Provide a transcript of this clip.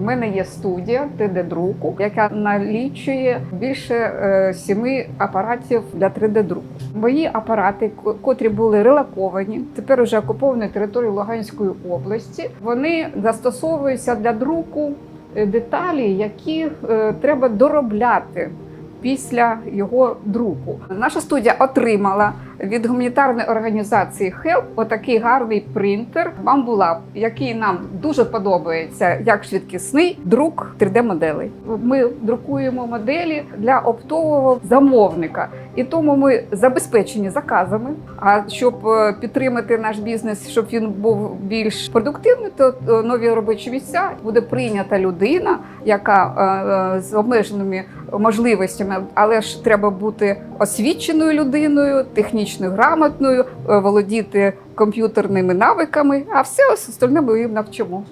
У мене є студія 3D-друку, яка налічує більше е, сіми апаратів для 3D-друку. Мої апарати, котрі були релоковані, тепер уже окуповані території Луганської області, вони застосовуються для друку е, деталі, які е, треба доробляти. Після його друку наша студія отримала від гуманітарної організації HELP отакий гарний принтер Bambulab, який нам дуже подобається як швидкісний друк 3D-моделей. Ми друкуємо моделі для оптового замовника, і тому ми забезпечені заказами. А щоб е, підтримати наш бізнес, щоб він був більш продуктивний, то е, нові робочі місця буде прийнята людина, яка е, з обмеженими можливостями, але ж треба бути освіченою людиною, технічно грамотною, володіти комп'ютерними навиками, а все остальне ми їм навчимо.